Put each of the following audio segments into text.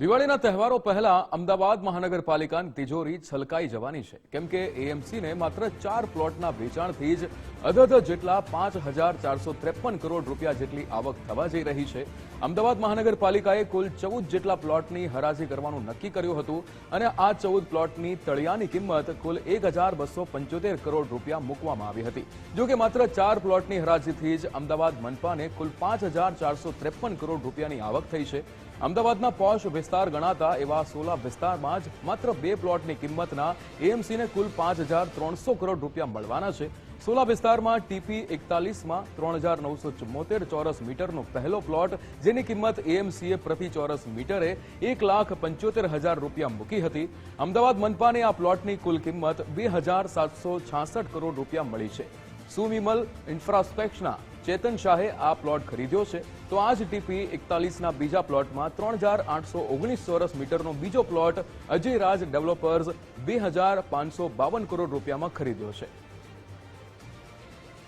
દિવાળીના તહેવારો પહેલા અમદાવાદ મહાનગરપાલિકાની તિજોરી છલકાઈ જવાની છે. કેમ કે એએમસીને માત્ર ચાર પ્લોટના વેચાણથી જ અધધ જેટલા પાંચ હજાર ચારસો ત્રેપન કરોડ રૂપિયા જેટલી આવક થવા જઈ રહી છે. અમદાવાદ મહાનગરપાલિકાએ કુલ ચૌદ જેટલા પ્લોટની હરાજી કરવાનું નક્કી કર્યું હતું અને આ ચૌદ પ્લોટની તળિયાની કિંમત કુલ એક હજાર બસો પંચોતેર કરોડ રૂપિયા મૂકવામાં આવી હતી. જો કે માત્ર ચાર પ્લોટની હરાજીથી જ અમદાવાદ મનપાને કુલ પાંચ હજાર ચારસો ત્રેપન કરોડ રૂપિયાની આવક થઈ છે. અમદાવાદના પોશ વિસ્તાર ગણાતા એવા સોલા વિસ્તારમાં જ માત્ર બે પ્લોટની કિંમતના એએમસીને કુલ પાંચ હજાર ત્રણસો કરોડ રૂપિયા મળવાના છે. સોલા વિસ્તારમાં ટીપી એકતાલીસમાં ત્રણ હજાર નવસો ચુમ્મોતેર ચોરસ મીટરનો પહેલો પ્લોટ, જેની કિંમત એએમસીએ પ્રતિ ચોરસ મીટરે એક લાખ પંચોતેર હજાર રૂપિયા મૂકી હતી. અમદાવાદ મનપાને આ પ્લોટની કુલ કિંમત બે હજાર સાતસો છાસઠ કરોડ રૂપિયા મળી છે. સુવિમલ ઇન્ફ્રાસ્ટ્રક્ચરના ચેતન શાહે આ પ્લોટ ખરીદ્યો છે. તો આ જ ટીપી એકતાલીસના બીજા પ્લોટમાં ત્રણ હજાર આઠસો ઓગણીસ ચોરસ મીટરનો બીજો પ્લોટ અજય રાજ ડેવલપર્સ બે હજાર પાંચસો બાવન કરોડ રૂપિયામાં ખરીદ્યો છે.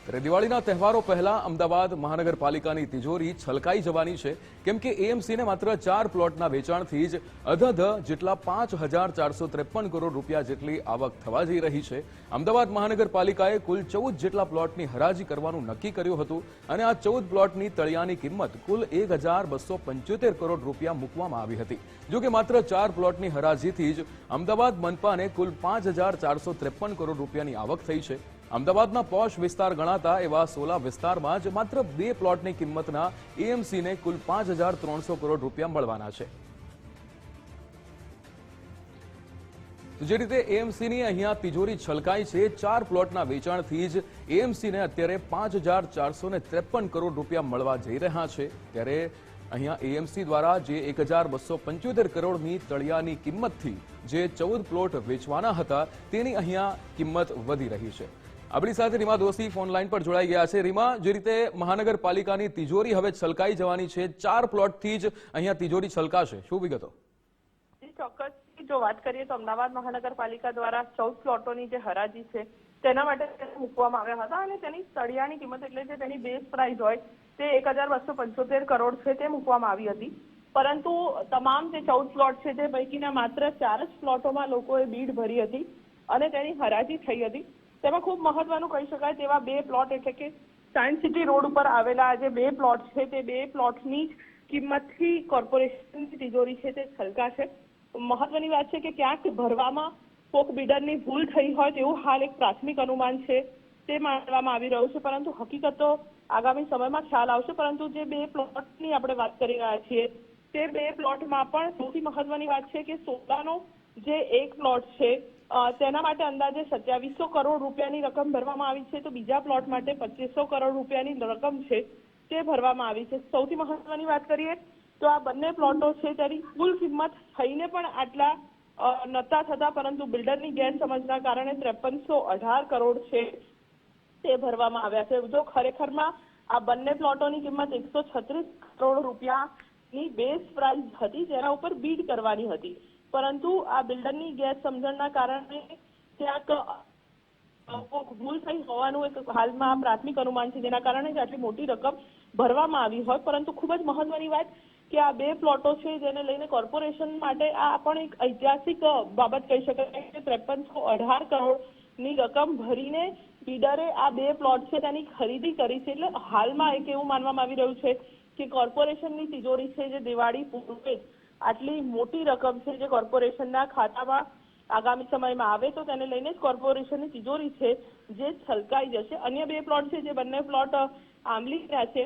ત્યારે દિવાળીના તહેવારો પહેલા અમદાવાદ મહાનગરપાલિકાની તિજોરી છલકાઈ જવાની છે. કેમ કે એએમસીને માત્ર ચાર પ્લોટના વેચાણથી જ અધધ જેટલા પાંચ હજાર ચારસો ત્રેપન કરોડ રૂપિયા જેટલી આવક થવા જઈ રહી છે. અમદાવાદ મહાનગરપાલિકાએ કુલ ચૌદ જેટલા પ્લોટની હરાજી કરવાનું નક્કી કર્યું હતું અને આ ચૌદ પ્લોટની તળિયાની કિંમત કુલ એક હજાર બસો પંચોતેર કરોડ રૂપિયા મૂકવામાં આવી હતી. જો કે માત્ર ચાર પ્લોટની હરાજીથી જ અમદાવાદ મનપાને કુલ પાંચ હજાર ચારસો ત્રેપન કરોડ રૂપિયાની આવક થઈ છે. અમદાવાદના પોશ વિસ્તાર ગણાતા એવા સોલા વિસ્તારમાં જ માત્ર બે પ્લોટની કિંમતના એએમસીને કુલ પાંચ હજાર ત્રણસો કરોડ રૂપિયા મળવાના છે. જે રીતે એએમસીની અહીંયા તિજોરી છલકાઈ છે, ચાર પ્લોટના વેચાણથી જ એએમસીને અત્યારે પાંચ હજાર ચારસો ને ત્રેપન કરોડ રૂપિયા મળવા જઈ રહ્યા છે. ત્યારે અહીંયા એએમસી દ્વારા જે એક હજાર બસો પંચોતેર કરોડની તળિયાની કિંમતથી જે ચૌદ પ્લોટ વેચવાના હતા, તેની અહીંયા કિંમત વધી રહી છે. આપણી સાથે રીમા દોશી ફોન લાઈન પર જોડાઈ ગયા છે. રીમા, જે રીતે મહાનગરપાલિકાની તિજોરી હવે છલકાઈ જવાની છે, ચાર પ્લોટથી જ અહીંયા તિજોરી છલકાશે. શું વિગતો? ચોક્કસ જો વાત કરીએ તો અમદાવાદ મહાનગરપાલિકા દ્વારા ચૌદ પ્લોટોની જે હરાજી છે, તેના માટે મૂકવામાં આવ્યા હતા અને તેની સળિયાની કિંમત એટલે જે તેની બેઝ પ્રાઇસ હોય, તે એક હજાર બસો પંચોતેર કરોડ છે તે મૂકવામાં આવી હતી. પરંતુ તમામ જે ચૌદ પ્લોટ છે તે પૈકીના માત્ર ચાર જ પ્લોટોમાં લોકોએ બીડ ભરી હતી અને તેની હરાજી થઈ હતી. તેમાં ખૂબ મહત્વનું કહી શકાય તેવા બે પ્લોટ એટલે કે સાયન્સ સિટી રોડ ઉપર આવેલા જે બે પ્લોટ છે તે બે પ્લોટની કિંમતથી કોર્પોરેશનની તિજોરી છે તે છલકાશે મહત્વની વાત છે કે ક્યાંક ભરવામાં કોક બિડરની ભૂલ થઈ હોય તેવું હાલ એક પ્રાથમિક અનુમાન છે તે માનવામાં આવી રહ્યું છે. પરંતુ હકીકત આગામી સમયમાં ખ્યાલ આવશે. પરંતુ જે બે પ્લોટની આપણે વાત કરી રહ્યા છીએ તે બે પ્લોટમાં પણ સૌથી મહત્વની વાત છે કે સોલાનો જે એક પ્લોટ છે તેના માટે અંદાજે સત્યાવીસો કરોડ રૂપિયાની રકમ ભરવામાં આવી છે. તો બીજા પ્લોટ માટે પચીસો કરોડ રૂપિયાની રકમ છે તે ભરવામાં આવી છે. સૌથી મહત્વની વાત કરીએ તો આ બંને પ્લોટો છે તેની કુલ કિંમત થઈને પણ આટલા નતા થતા, પરંતુ બિલ્ડરની ગેરસમજના કારણે ત્રેપનસો અઢાર કરોડ છે તે ભરવામાં આવ્યા છે. જો ખરેખરમાં આ બંને પ્લોટોની કિંમત એકસો છત્રીસ કરોડ રૂપિયાની બેઝ પ્રાઇસ હતી, જેના ઉપર બીડ કરવાની હતી. પરંતુ આ બિલ્ડરની ગેરસમજણના કારણે ક્યાંક ભૂલ થઈ હોવાનું એક હાલમાં પ્રાથમિક અનુમાન છે, જેના કારણે જ આટલી મોટી રકમ ભરવામાં આવી હોય. પરંતુ ખૂબ જ મહત્વની વાત કે આ બે પ્લોટો છે, જેને લઈને કોર્પોરેશન માટે આ પણ એક ઐતિહાસિક બાબત કહી શકાય કે ત્રેપનસો અઢાર કરોડની રકમ ભરીને બિડરે આ બે પ્લોટ છે, તેની ખરીદી કરી છે. એટલે હાલમાં એક એવું માનવામાં આવી રહ્યું છે કે કોર્પોરેશનની તિજોરી છે, જે દિવાળી પૂર્વે આટલી મોટી રકમ છે જે કોર્પોરેશનના ખાતામાં આગામી સમયમાં આવે તો તેને લઈને જ કોર્પોરેશનની તિજોરી છે, જે છલકાઈ જશે. અન્ય બે પ્લોટ છે જે બંને પ્લોટ આંબલી રહ્યા છે.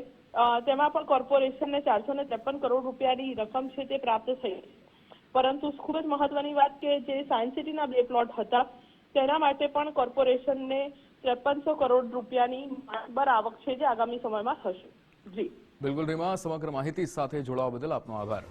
તેમાં પણ કોર્પોરેશનને ચારસો ને ત્રેપન કરોડ રૂપિયાની રકમ છે તે પ્રાપ્ત થઈ. પરંતુ ખૂબ જ મહત્વની વાત કે જે સાયન્સ સિટીના બે પ્લોટ હતા, તેના માટે પણ કોર્પોરેશનને ત્રેપનસો કરોડ રૂપિયાની બરાબર આવક છે જે આગામી સમયમાં થશે. જી. બિલકુલ રીમા, સમગ્ર માહિતી સાથે જોડાવા બદલ આપનો આભાર.